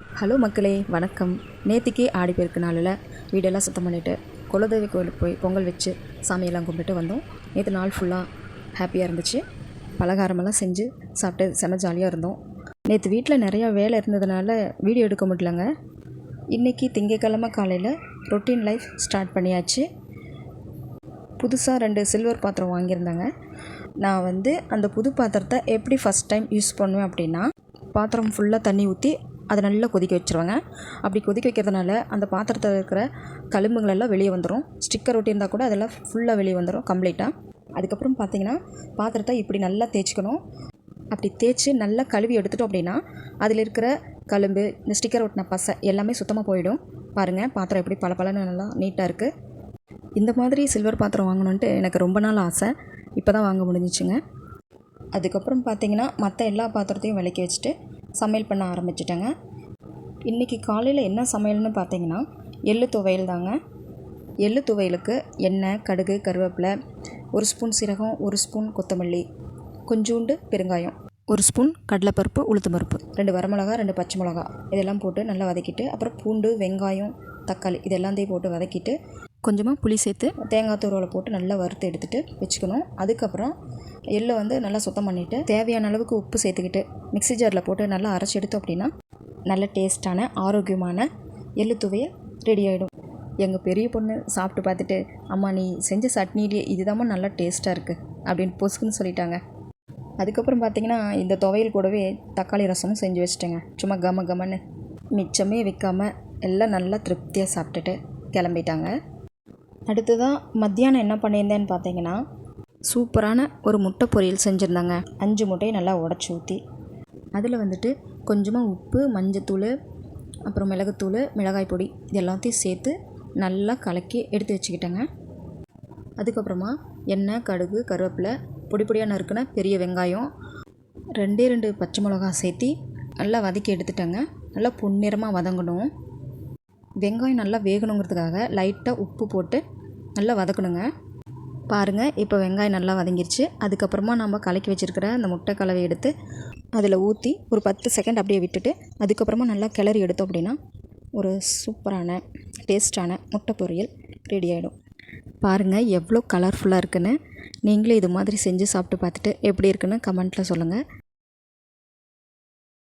Hello மக்களே வணக்கம். நேத்திக்கே ஆடி பெருக்கு நாளில் வீடெல்லாம் சுத்தம் பண்ணிவிட்டு குலதெய்வ கோயிலுக்கு போய் பொங்கல் வச்சு சாமியெல்லாம் கும்பிட்டு வந்தோம். நேற்று நாள் ஃபுல்லாக ஹாப்பியாக இருந்துச்சு. பலகாரமெல்லாம் செஞ்சு சாப்பிட்டு செம ஜாலியாக இருந்தோம். நேற்று வீட்டில் நிறையா வேலை இருந்ததுனால வீடியோ எடுக்க முடியலங்க. இன்றைக்கி திங்கக்கிழமை காலையில் ரொட்டீன் லைஃப் ஸ்டார்ட் பண்ணியாச்சு. புதுசாக ரெண்டு சில்வர் பாத்திரம் வாங்கியிருந்தாங்க. நான் வந்து அந்த புது பாத்திரத்தை எப்படி ஃபஸ்ட் டைம் யூஸ் பண்ணுவேன் அப்படின்னா பாத்திரம் ஃபுல்லாக தண்ணி ஊற்றி அதை நல்லா கொதிக்க வச்சுருவாங்க. அப்படி கொதிக்க வைக்கிறதுனால அந்த பாத்திரத்தில் இருக்கிற கழும்புங்களெல்லாம் வெளியே வந்துடும் ஸ்டிக்கர் ஒட்டியிருந்தால் கூட அதெல்லாம் ஃபுல்லாக வெளியே வந்துடும் கம்ப்ளீட்டாக அதுக்கப்புறம் பார்த்தீங்கன்னா பாத்திரத்தை இப்படி நல்லா தேய்ச்சிக்கணும். அப்படி தேய்ச்சி நல்லா கழுவி எடுத்துட்டோம் அப்படின்னா அதில் இருக்கிற கழும்பு இந்த ஸ்டிக்கர் ஒட்டின பசை எல்லாமே சுத்தமாக போயிடும். பாருங்கள் பாத்திரம் எப்படி பளபளன்னு நல்லா நீட்டாக இருக்குது இந்த மாதிரி சில்வர் பாத்திரம் வாங்கணுன்ட்டு எனக்கு ரொம்ப நாள் ஆசை. இப்போ தான் வாங்க முடிஞ்சிச்சுங்க. அதுக்கப்புறம் பார்த்தீங்கன்னா மற்ற எல்லா பாத்திரத்தையும் விளக்கி வச்சுட்டு சமையல் பண்ண ஆரம்பிச்சிட்டேங்க. இன்றைக்கி காலையில் என்ன சமையல்னு பார்த்தீங்கன்னா எள்ளு துவையல் தாங்க. எள்ளு துவையலுக்கு எண்ணெய் கடுகு கருவேப்பிலை ஒரு ஸ்பூன் சீரகம் ஒரு ஸ்பூன் கொத்தமல்லி கொஞ்சோண்டு பெருங்காயம் ஒரு ஸ்பூன் கடலைப்பருப்பு உளுத்தம் பருப்பு ரெண்டு வரமிளகா ரெண்டு பச்சை மிளகா. இதெல்லாம் போட்டு நல்லா வதக்கிட்டு அப்புறம் பூண்டு வெங்காயம் தக்காளி இது எல்லாத்தையும் போட்டு வதக்கிட்டு கொஞ்சமாக புளி சேர்த்து தேங்காய் தூரோலை போட்டு நல்லா வறுத்து எடுத்துகிட்டு வச்சுக்கணும். அதுக்கப்புறம் எள்ளை வந்து நல்லா சுத்தம் பண்ணிவிட்டு தேவையான அளவுக்கு உப்பு சேர்த்துக்கிட்டு மிக்சி ஜாரில் போட்டு நல்லா அரைச்சி எடுத்தோம் அப்படின்னா நல்ல டேஸ்ட்டான ஆரோக்கியமான எள்ளு ரெடி ஆகிடும் எங்கள் பெரிய பொண்ணு சாப்பிட்டு பார்த்துட்டு அம்மா நீ செஞ்ச சட்னிலேயே இதுதாம்மா நல்லா டேஸ்ட்டாக இருக்குது அப்படின்னு பொசுக்குன்னு சொல்லிட்டாங்க. அதுக்கப்புறம் பார்த்தீங்கன்னா இந்த துவையல் கூடவே தக்காளி ரசமும் செஞ்சு வச்சுட்டேங்க. சும்மா கம கமன்னு. மிச்சமே வைக்காமல் எல்லாம் நல்லா திருப்தியாக சாப்பிட்டுட்டு கிளம்பிட்டாங்க. அடுத்ததாக மத்தியானம் என்ன பண்ணியிருந்தேன்னு பார்த்தீங்கன்னா சூப்பரான ஒரு முட்டை பொரியல் செஞ்சுருந்தாங்க. அஞ்சு முட்டையை நல்லா உடச்சி ஊற்றி அதில் வந்துட்டு கொஞ்சமாக உப்பு மஞ்சத்தூள் அப்புறம் மிளகுத்தூள் மிளகாய் பொடி இது எல்லாத்தையும் சேர்த்து நல்லா கலக்கி எடுத்து வச்சுக்கிட்டேங்க. அதுக்கப்புறமா எண்ணெய் கடுகு கருவேப்பிலை பொடி பொடியாக நறுக்கின பெரிய வெங்காயம் ரெண்டே ரெண்டு பச்சை மிளகா சேர்த்தி நல்லா வதக்கி எடுத்துட்டேங்க. நல்லா பொன்னிறமாக வதங்கணும். வெங்காயம் நல்லா வேகணுங்கிறதுக்காக லைட்டாக உப்பு போட்டு நல்லா வதக்கணுங்க. பாருங்கள் இப்போ வெங்காயம் நல்லா வதங்கிருச்சு. அதுக்கப்புறமா நம்ம கலக்கி வச்சுருக்கிற அந்த முட்டை கலவை எடுத்து அதில் ஊற்றி ஒரு பத்து செகண்ட் அப்படியே விட்டுட்டு அதுக்கப்புறமா நல்லா கிளறி எடுத்தோம் அப்படின்னா ஒரு சூப்பரான டேஸ்டான முட்டை பொரியல் ரெடி ஆகிடும் பாருங்கள் எவ்வளோ கலர்ஃபுல்லாக இருக்குன்னு. நீங்களே இது மாதிரி செஞ்சு சாப்பிட்டு பார்த்துட்டு எப்படி இருக்குன்னு கமெண்ட்டில் சொல்லுங்கள்